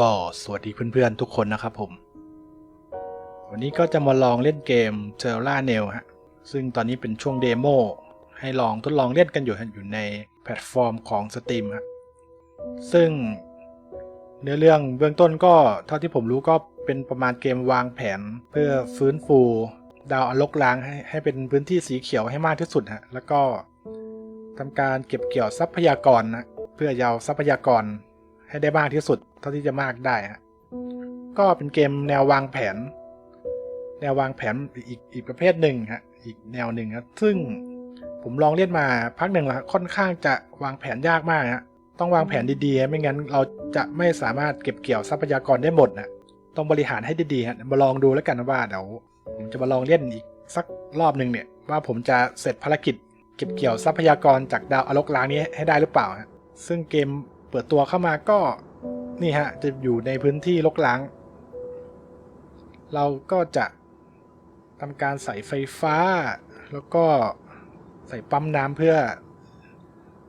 ก็สวัสดีเพื่อนๆทุกคนนะครับผม วันนี้ก็จะมาลองเล่นเกม t e r r a n a i l ฮะ ซึ่งตอนนี้เป็นช่วงเดโมให้ลองทดลองเล่นกันอยู่อยู่ในแพลตฟอร์มของ Steam ฮะ ซึ่งเนื้อเรื่องเบื้องต้นก็เท่าที่ผมรู้ก็เป็นประมาณเกมวางแผนเพื่อฟื้นฟูดาวอลกล้างให้ให้เป็นพื้นที่สีเขียวให้มากที่สุดฮะ แล้วก็ทำการเก็บเกี่ยวทรัพยากรนะเพื่อจะเอาทรัพยากรให้ได้มากที่สุด เท่าที่จะมากได้ฮะก็เป็นเกมแนววางแผน แนววางแผนอีกอีกประเภทหนึ่งฮะอีกแนวหนึ่งครับซึ่งผมลองเล่นมาพักหนึ่งล้วค่อนข้างจะวางแผนยากมากฮะต้องวางแผนดีๆ ไม่งั้นเราจะไม่สามารถเก็บเกี่ยวทรัพยากรได้หมดนะต้องบริหารให้ดีๆฮะมาลองดูแล้วกันว่าเดี๋ยวผมจะมาลองเล่นอีกสักรอบหนึ่งเนี่ยว่าผมจะเสร็จภารกิจ เก็บเกี่ยวทรัพยากรจากดาวอลกล้างนี้ให้ได้หรือเปล่าฮะซึ่งเกมเปิดตัวเข้ามาก็ นี่ฮะ จะอยู่ในพื้นที่ลกล้าง เราก็จะทำการใส่ไฟฟ้า แล้วก็ใส่ปั๊มน้ำเพื่อ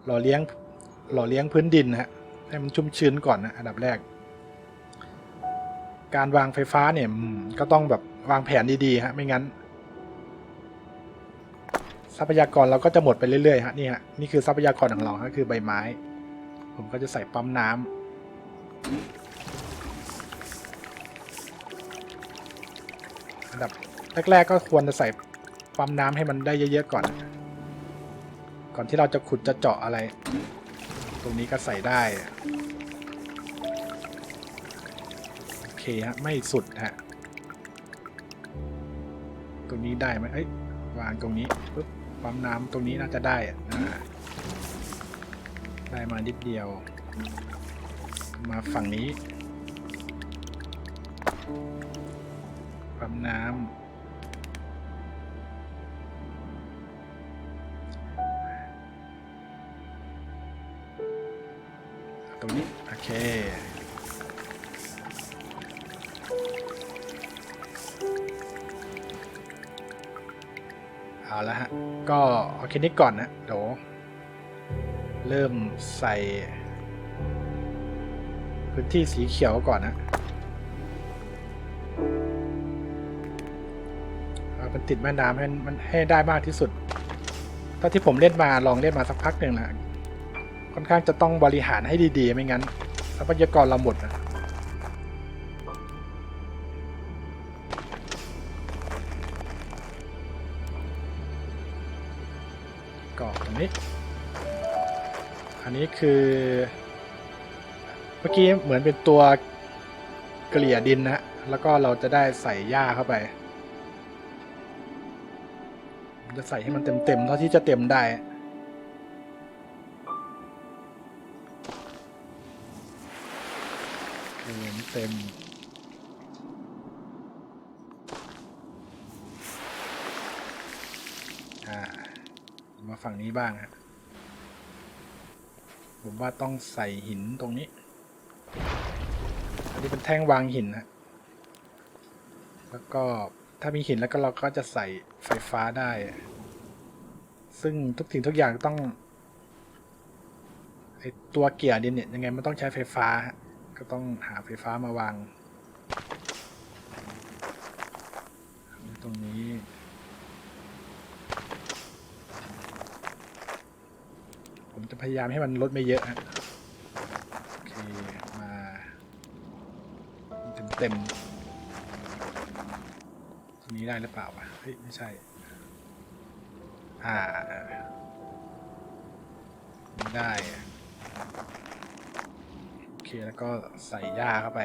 หล่อเลี้ยงหล่อเลี้ยงพื้นดินนะฮะให้มันชุ่มชื้นก่อนนะอันดับแรก การวางไฟฟ้าเนี่ยก็ต้องแบบวางแผนดีๆฮะไม่งั้น ทรัพยากรเราก็จะหมดไปเรื่อยๆฮะนี่ฮะนี่คือทรัพยากรของเราก็คือใบไม้ ผมก็จะใส่ปั๊มน้ำ อันดับแรกๆก็ควรจะใส่ปั๊มน้ำให้มันได้เยอะๆก่อน ก่อนที่เราจะขุดจะเจาะอะไร ตรงนี้ก็ใส่ได้ โอเคฮะ ไม่สุดฮะ ตรงนี้ได้ไหมเอ้ยวางตรงนี้ปุ๊บปั๊มน้ำตรงนี้น่าจะได้อะอ่าได้มานิดเดียว มาฝั่งนี้ปั๊มน้ำตรงนี้ โอเคเอาละฮะ ก็เอาแค่นี้ก่อนนะเดี๋ยวเริ่มใส่ พื้นที่สีเขียวก่อนนะเอาเป็นติดแม่น้ำให้มันให้ได้มากที่สุดเท่าที่ผมเล่นมาลองเล่นมาสักพักหนึ่งแล้วค่อนข้างจะต้องบริหารให้ดีๆ ไม่งั้นทรัพยากรเราหมดนะก็ตรงนี้ อันนี้คือ เมื่อกี้เหมือนเป็นตัวเกลี่ยดินนะแล้วก็เราจะได้ใส่หญ้าเข้าไป จะใส่ให้มันเต็มๆเท่าที่จะเต็มได้เต็มเต็มามาฝั่งนี้บ้างฮะผมว่าต้องใส่หินตรงนี้ นนี้เป็นแท่งวางหินนะแล้วก็ถ้ามีหินแล้วก็เราก็จะใส่ไฟฟ้าได้ ซึ่งทุกสิ่งทุกอย่างต้องไอตัวเกียร์ดินเนี่ยยังไงมันต้องใช้ไฟฟ้า ก็ต้องหาไฟฟ้ามาวาง ตรงนี้ผมจะพยายามให้มันลดไม่เยอะฮะโอเค มา เต็มตรงนี้ได้หรือเปล่าวะเฮ้ยไม่ใช่ อ่าไม่ได้อะโอเคแล้วก็ใส่หญ้าเข้าไป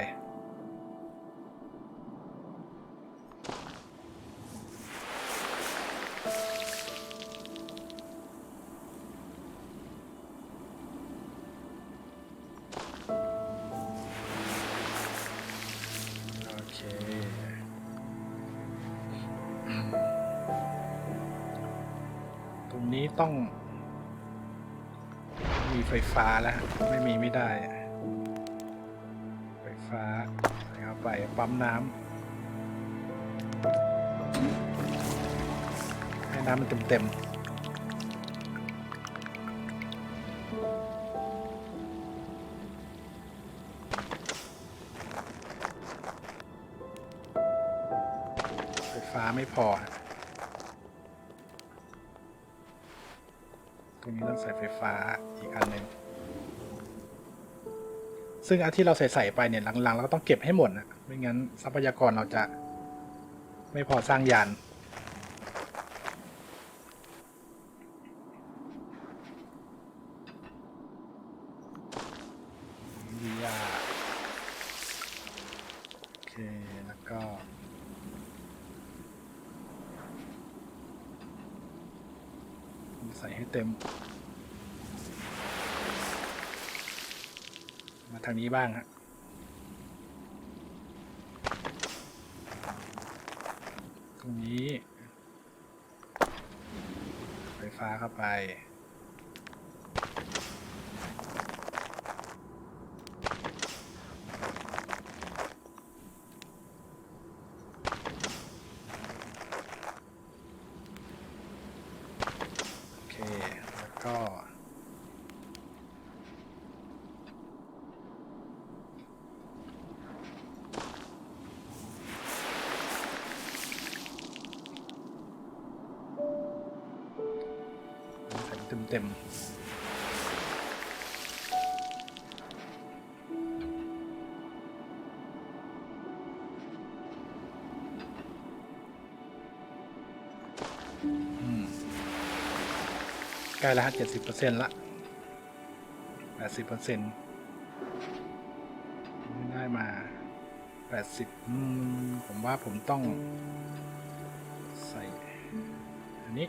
นี้ต้อง มีไฟฟ้าแล้วไม่มีไม่ได้ ไฟฟ้าเอาไปปั๊มน้ำให้น้ำมันเต็มเต็มไฟฟ้าไม่พอ ฮะตรงนี้ต้องใส่ไฟฟ้าอีกอันหนึ่งซึ่งอันที่เราใส่ใส่ไปเนี่ยหลังๆเราก็ต้องเก็บให้หมดนะไม่งั้นทรัพยากรเราจะไม่พอสร้างยานวิยาโอเค แล้วก็ใส่ให้เต็ม มา ทางนี้บ้างฮะตรงนี้ ไฟฟ้าเข้าไป โอเค แล้วก็ ใส่เต็มเต็ม ใกล้ละเจ็ดสิบเปอร์เซ็นต์ละแปดสิบเปอร์เซ็นต์ได้มาแปดสิบผมว่าผมต้องใส่ อันนี้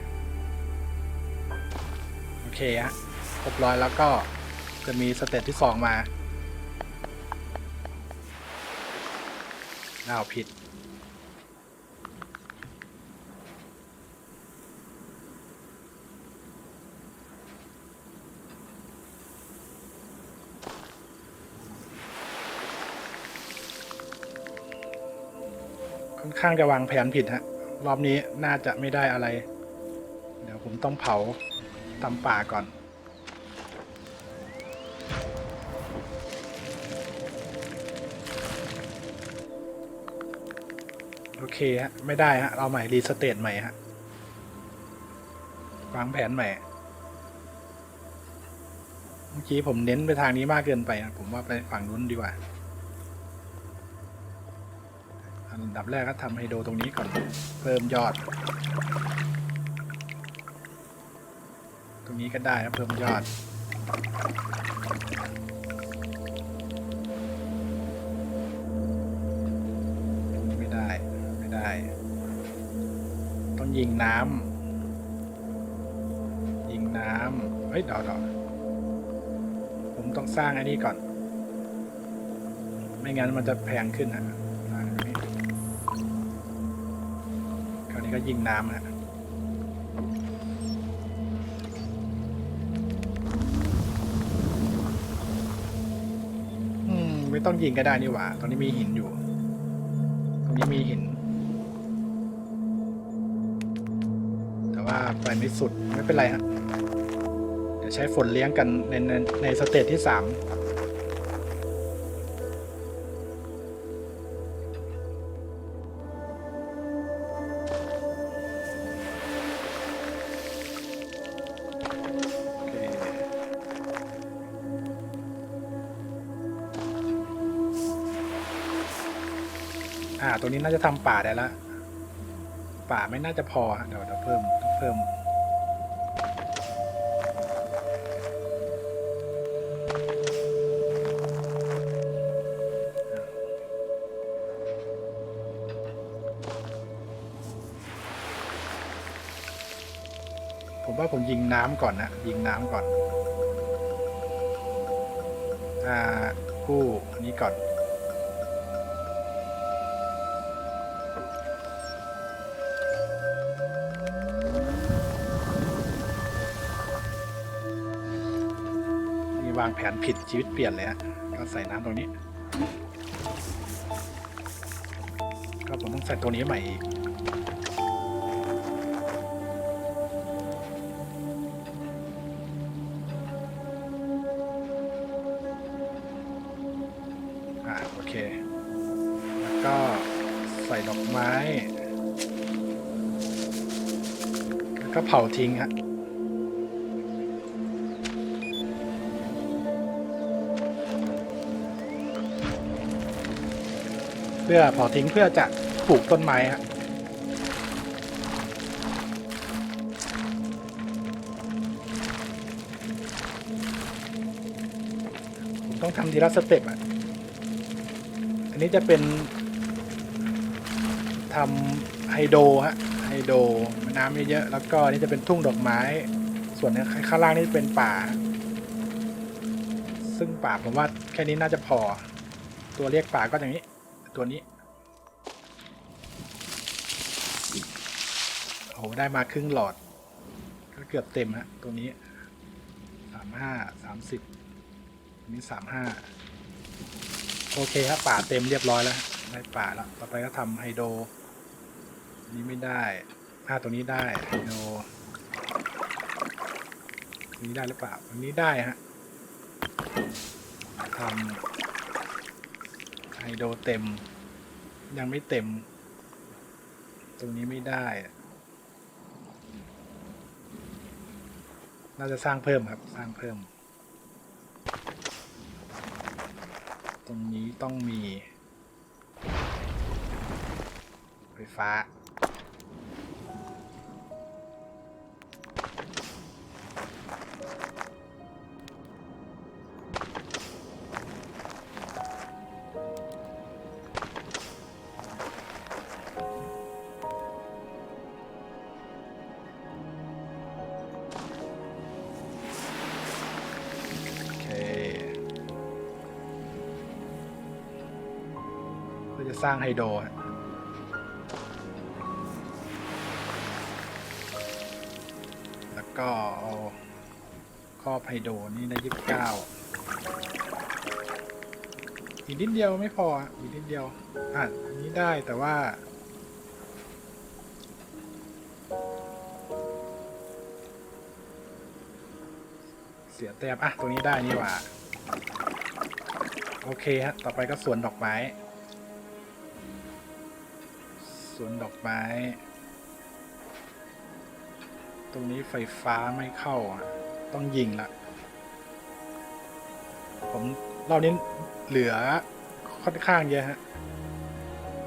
เคฮะครบร้อยแล้วก็จะมีสเต็ปที่สองมาอ้าวผิด ค่อนข้างจะวางแผนผิดฮะ รอบนี้น่าจะไม่ได้อะไร เดี๋ยวผมต้องเผา ตำป่าก่อน โอเคฮะ ไม่ได้ฮะเอาใหม่ รีสเตทใหม่ฮะ วางแผนใหม่ เมื่อกี้ผมเน้นไปทางนี้มากเกินไปนะผมว่าไปฝั่งนู้นดีกว่า อันดับแรกก็ทำไฮโดรตรงนี้ก่อน เพิ่มยอด ก็ได้นะเพิ่มยอด ไม่ได้ ไม่ได้ ต้องยิงน้ำยิงน้ำเฮ้ยเดาเดาผมต้องสร้างอันนี้ก่อน ไม่งั้นมันจะแพงขึ้นอะสร้างอันนี้คราวนี้ก็ยิงน้ำฮะ ไม่ต้องยิงก็ได้นี่หว่าตรงนี้มีหินอยู่ ตรงนี้มีหิน แต่ว่าไปไม่สุดไม่เป็นไรฮะ เดี๋ยวใช้ฝนเลี้ยงกันในในในสเตจที่สาม ตัวนี้น่าจะทำป่าได้ละ ป่าไม่น่าจะพอเดี๋ยวเดี๋ยวเพิ่มเพิ่ม ผมว่าผมยิงน้ำก่อนนะ ยิงน้ำก่อน อ่า คู่อันนี้ก่อน วางแผนผิดชีวิตเปลี่ยนเลยฮะก็ใส่น้ำตรงนี้ ก็ผมต้องใส่ตัวนี้ใหม่อีกอ่าโอเค แล้วก็ใส่ดอกไม้ แล้วก็เผาทิ้งฮะ พื่อเผาทิ้งเพื่อจะปลูกต้นไม้ฮะผมต้องทำทีละสเต็ปอะ อันนี้จะเป็นทำไฮโดรฮะไฮโดรน้ำเยอะๆแล้วก็นี่จะเป็นทุ่งดอกไม้ ส่วนข้างล่างนี่เป็นป่า ซึ่งป่าผมว่าแค่นี้น่าจะพอ ตัวเรียกป่าก็อย่างนี้ ตัวนี้ โอ้โหได้มาครึ่งหลอด ก็เกือบเต็มฮะ ตัวนี้สามห้าสามสิบนี้สามห้าโอเคครับป่าเต็มเรียบร้อยแล้วได้ป่าแล้ว ต่อไปก็ทำไฮโดรอันนี้ไม่ได้อ่าตัวนี้ได้ไฮโดรนี้ได้หรือเปล่าอันนี้ได้ฮะทำ ไฮโดรเต็ม ยังไม่เต็ม ตรงนี้ไม่ได้ น่าจะสร้างเพิ่มครับ สร้างเพิ่ม ตรงนี้ต้องมี ไฟฟ้า จะสร้างไฮโดรแล้วก็เอาครอบไฮโดรนี่ได้ยี่สิบเก้าอีกนิดเดียวไม่พออะอีกนิดเดียวอะอันนี้ได้แต่ว่า เสียแต้มอะตัวนี้ได้นี่หว่า โอเคฮะ ต่อไปก็สวนดอกไม้ วนดอกไม้ ตรงนี้ไฟฟ้าไม่เข้าอะ ต้องยิงละ ผมรอบนี้เหลือค่อนข้างเยอะฮะ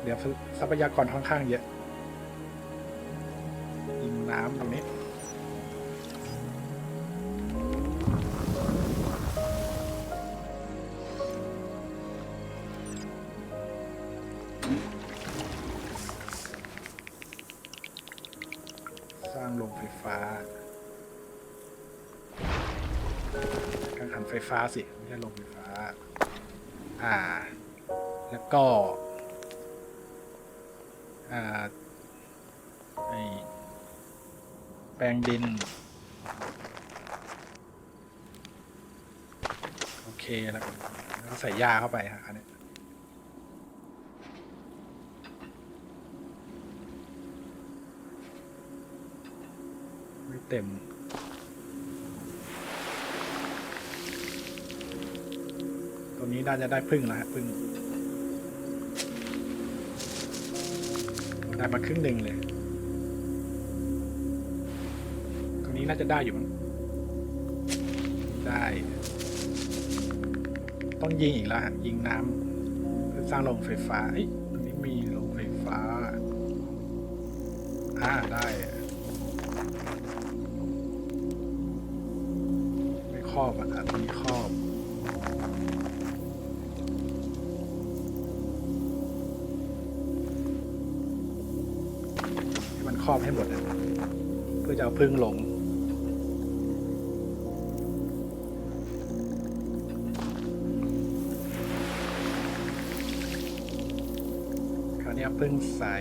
เหลือทรัพยากรค่อนข้างเยอะ ฟฟ้าสิไม่ใช่โรงไฟฟ้า อ่า แล้วก็ อ่าไอแปลงดิน โอเคแล้วแล้วก็ใส่หญ้าเข้าไปฮะอันนี้ไม่เต็ม น่าจะได้พึ่งแล้วฮะพึ่งได้มาครึ่งหนึ่งเลยตรงนี้น่าจะได้อยู่มั้งได้ ต้องยิงอีกแล้วฮะยิงน้ำสร้างโรงไฟฟ้าเอ้ยตรงนี้มีโรงไฟฟ้าอ่าได้ พึ่งหลง คราวนี้พึ่งใส่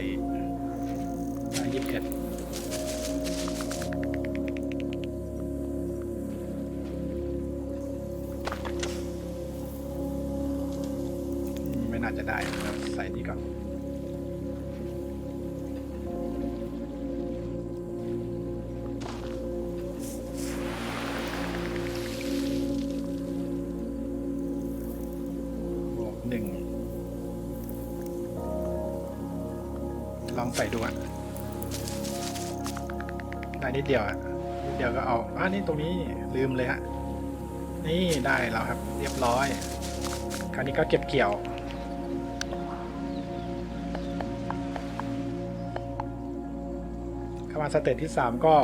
ยี่สิบเอ็ดไม่น่าจะได้ ใส่นี่ก่อน ใส่ดูอะได้นิดเดียวอะนิดเดียวก็เอาอ่านี่ตรงนี้ลืมเลยฮะนี่ได้แล้วครับ เรียบร้อย คราวนี้ก็เก็บเกี่ยวเข้ามาสเตจที่สามก็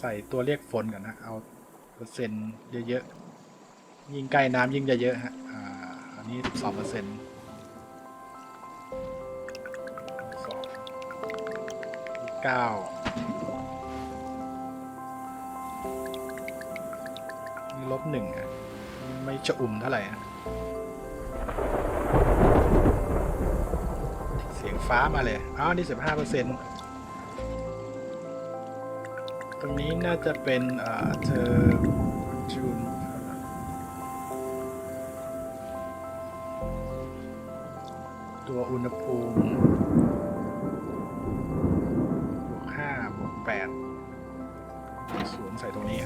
ใส่ตัวเรียกฝนก่อนนะ เอาเปอร์เซ็นต์เยอะๆ ยิ่งใกล้น้ำยิ่งจะเยอะฮะ อ่า อันนี้สองเปอร์เซ็นต์ เก้าลบหนึ่งอะไม่จะอุ่มเท่าไหร่อะเสียงฟ้ามาเลยอ๋อนี่สิบห้าเปอร์เซ็นต์ตรงนี้น่าจะเป็นเอ่อเธอจูนตัวอุณหภูมิ แปดศูนใส่ตรงนี้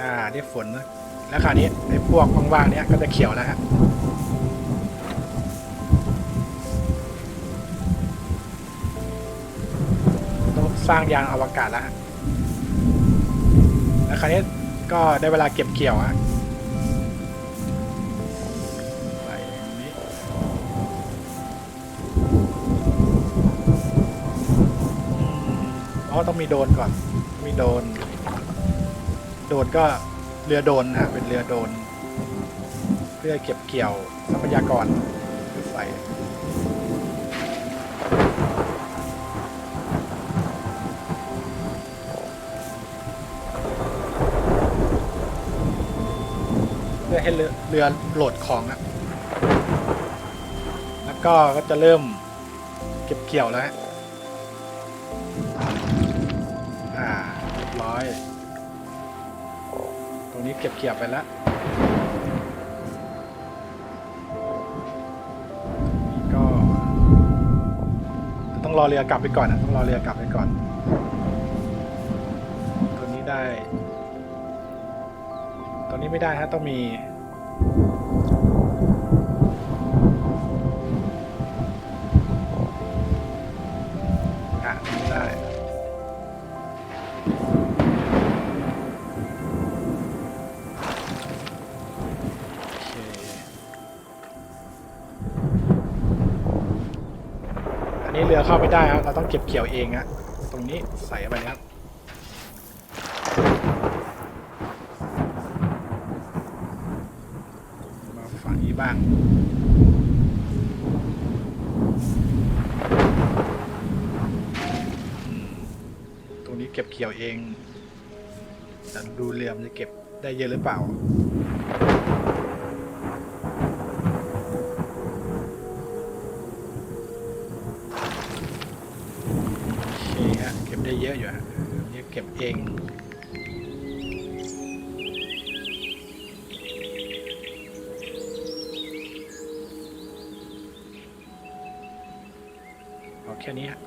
อ่าเรียกฝนนะแล้วคราวนี้ไอ้พวกว่างๆเนี้ยก็จะเขียวแล้วฮะต้องสร้างยานอวกาศแล้วฮะแล้วคราวนี้ก็ได้เวลาเก็บเกี่ยวฮะ อ๋อต้องมีโดนก่อน มีโดน โดนก็เรือโดนนะเป็นเรือโดน เพื่อเก็บเกี่ยวทรัพยากรใส่เพื่อให้เรือเรือโหลดของอะแล้วก็ก็จะเริ่มเก็บเกี่ยวแล้ว เก็บเกี่ยวไปแล้ว ก็ ต้องรอเรือกลับไปก่อนนะต้องรอเรือกลับไปก่อน ตัวนี้ได้ตัวนี้ไม่ได้ฮะต้องมี รือเข้าไม่ได้ครับเราต้องเก็บเกี่ยวเองฮะตรงนี้ใส่ไปครับมาฝั่งนี้บ้างตรงนี้เก็บเกี่ยวเองแต่ดูเรือมันจะเก็บได้เยอะหรือเปล่า แค่นี้ฮะ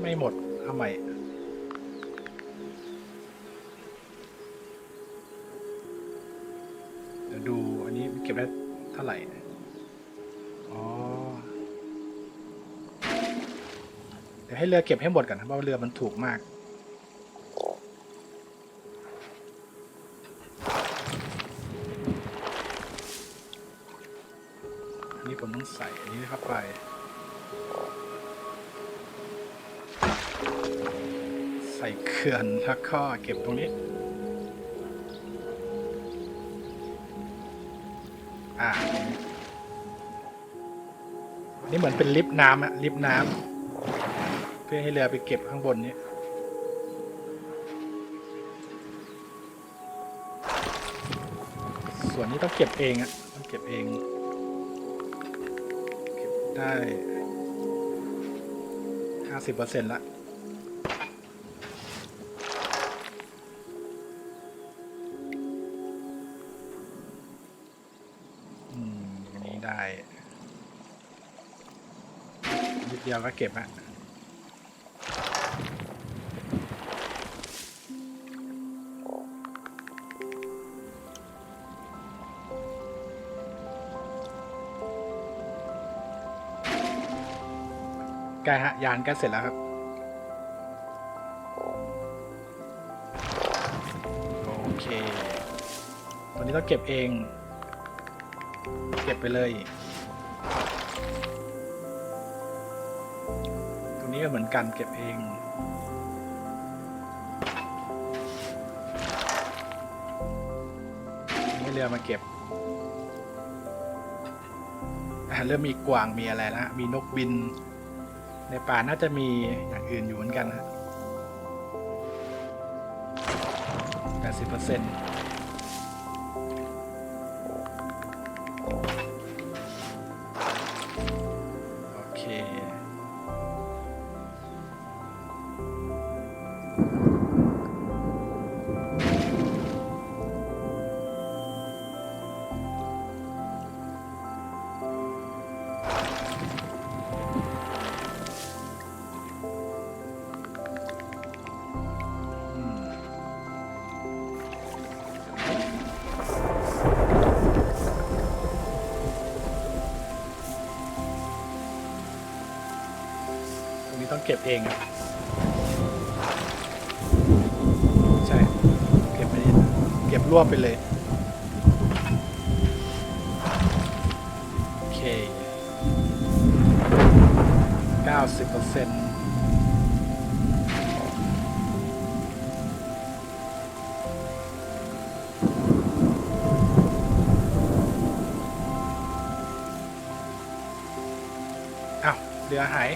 ไม่หมดเอาใหม่เดี๋ยวดูอันนี้เก็บได้เท่าไหร่ อ๋อ เดี๋ยวให้เรือเก็บให้หมดก่อนนะเพราะเรือมันถูกมาก ก็เก็บตรงนี้ อ่าตรงนี้นี่เหมือนเป็นลิฟต์น้ำอะลิฟต์น้ำเพื่อให้เรือไปเก็บข้างบนนี้ส่วนนี้ต้องเก็บเองอะต้องเก็บเอง เก็บได้ห้าสิบเปอร์เซ็นต์ละ นิดเดียวก็เก็บอะใกล้ฮะยานกล้เสร็จแล้วครับโอเค ตอนนี้ต้องเก็บเอง เก็บไปเลย ตรงนี้ก็เหมือนกันเก็บเอง นี่เรือมาเก็บเริ่มมีกวางมีอะไรแล้วมีนกบิน ในป่าน่าจะมีอย่างอื่นอยู่เหมือนกันนะแปดสิบเปอร์เซ็นต์ เก็บเองอะใช่ เก็บไปดิเก็บรวบไปเลย โอเคเก้าสิบเปอร์เซ็นต์อ้าเรือหาย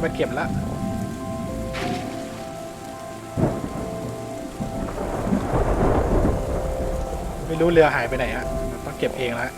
ไม่มาเก็บละไม่รู้เรือหายไปไหนฮะต้องเก็บเองแล้ว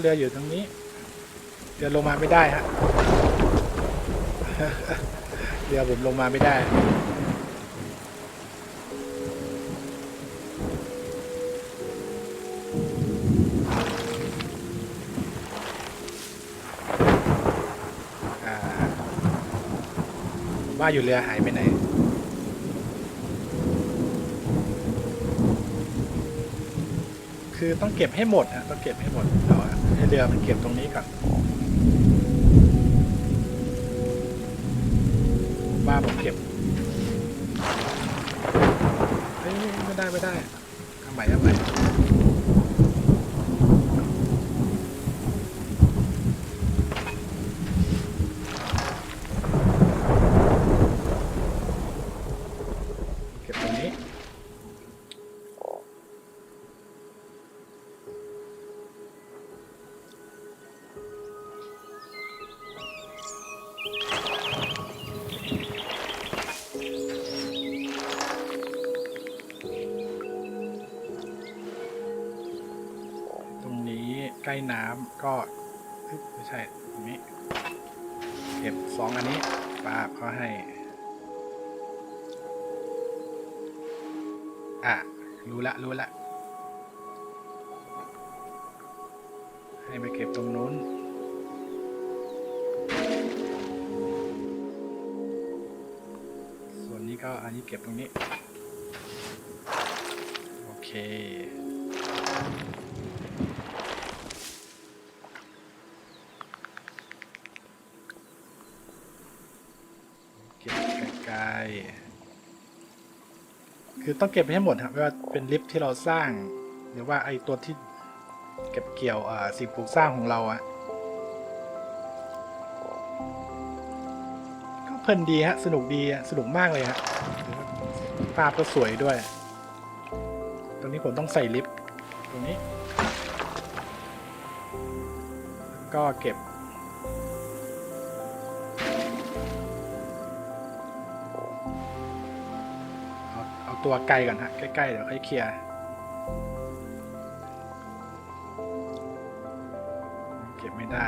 เรืออยู่ตรงนี้ เรือลงมาไม่ได้ฮะเรือผมลงมาไม่ได้มว่าอยู่เรือหายไปไหน คือต้องเก็บให้หมดนะต้องเก็บให้หมดเดี๋ยวให้เรือมันเก็บตรงนี้ก่อนบ้าผมเก็บเฮ้ยไม่ได้ไม่ได้ทำใหม่ทำใหม่ ก็ไม่ใช่ตรงนี้เก็บสองอันนี้ปาเขาให้ อะ รู้ละ รู้ละ ให้ไปเก็บตรงนู้นโก็อันนี้เก็บตรงนี้ โอเค เก็บไกลๆ คือต้องเก็บให้หมดครับไม่ว่าเป็นลิฟที่เราสร้าง หรือว่าไอตัวที่เก็บเกี่ยวสิ่งปลูกสร้างของเราอะก็เพลินดีฮะ สนุกดีสนุกมากเลยฮะภาพก็สวยด้วย ตรงนี้ผมต้องใส่ลิฟต์ตรงนี้ ก็เก็บอ ตัวไกลก่อนฮะใกล้ๆเดี๋ยวค่อยเคลียร์เก็บไม่ได้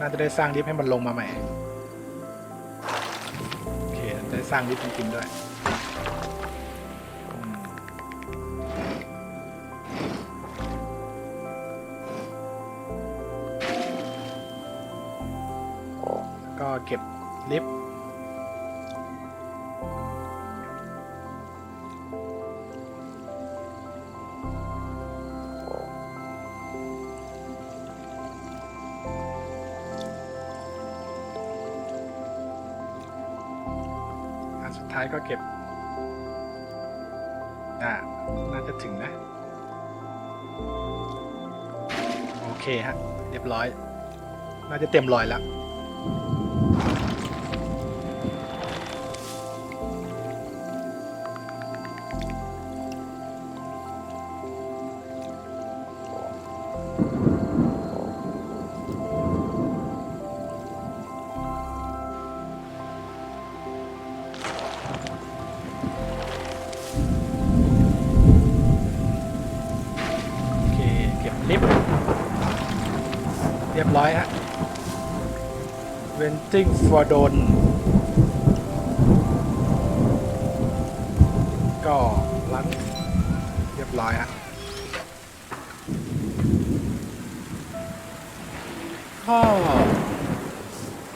น่าจะได้สร้างลิฟให้มันลงมาใหม่ โอเคจะได้สร้างลิฟจริงๆด้วย เก็บลิฟต์อันสุดท้ายก็เก็บอ่าน่าจะถึงนะ โอเคฮะ เรียบร้อย น่าจะเต็มรอยแล้ว Venting for d o n ก็รันเรียบร้อยฮะก็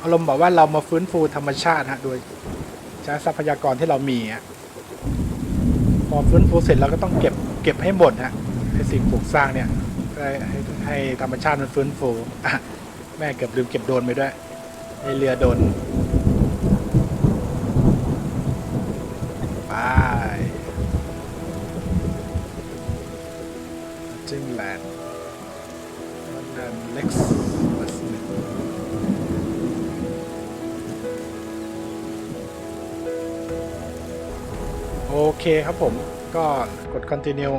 อารมณ์บอกว่าเรามาฟื้นฟูธรรมชาติฮะโดยใช้ทรัพยากรที่เรามีฮะพอฟื้นฟูเสร็จเราก็ต้องเก็บเก็บให้หมดฮะไอสิ่งปลูกสร้างเนี่ยให้ให้ธรรมชาติมันฟื้นฟูแม่เกือบลืมเก็บโดนไปด้วย ไอเรือโดนไปจึงแลนด์มันเดินเล็กซ์โอเคครับผมก็กด continue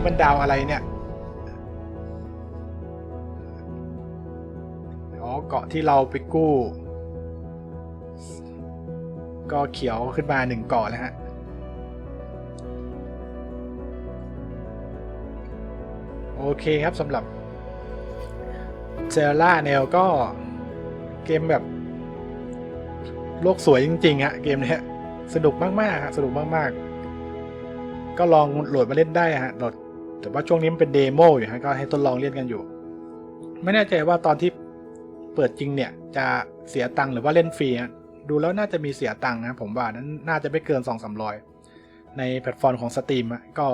นี่มันดาวอะไรเนี่ย อ๋อ เกาะที่เราไปกู้ ก็เขียวขึ้นมาหนึ่งเกาะแล้วฮะ โอเคครับสำหรับเซลล่าแนวก็เกมแบบ โลกสวยจริงๆฮะเกมเนี้ยสนุกมากๆฮะสนุกมากๆ ก็ลองโหลดมาเล่นได้ฮะโหลด แต่ว่าช่วงนี้มันเป็นเดโมอยู่ฮะก็ให้ทดลองเล่นกันอยู่ ไม่แน่ใจว่าตอนที่เปิดจริงเนี่ยจะเสียตังค์หรือว่าเล่นฟรีดูแล้วน่าจะมีเสียตังค์นะผมว่านั้นน่าจะไม่เกิน 2 3 0 0 ในแพลตฟอร์มของ Steam อะก็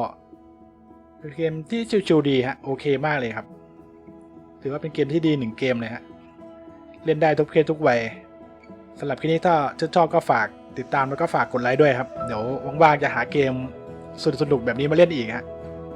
เป็นเกมที่ชิวๆดีฮะโอเคมากเลยครับ ถือว่าเป็นเกมที่ดีหนึ่งเกมเลยฮะเล่นได้ทุกเพศทุกวัยสำหรับคลิปนี้ถ้าชื่นชอบก็ฝากติดตามแล้วก็ฝากกดไลค์ด้วยครับ เดี๋ยวว่างๆจะหาเกมสนุกๆแบบนี้มาเล่นอีกฮะ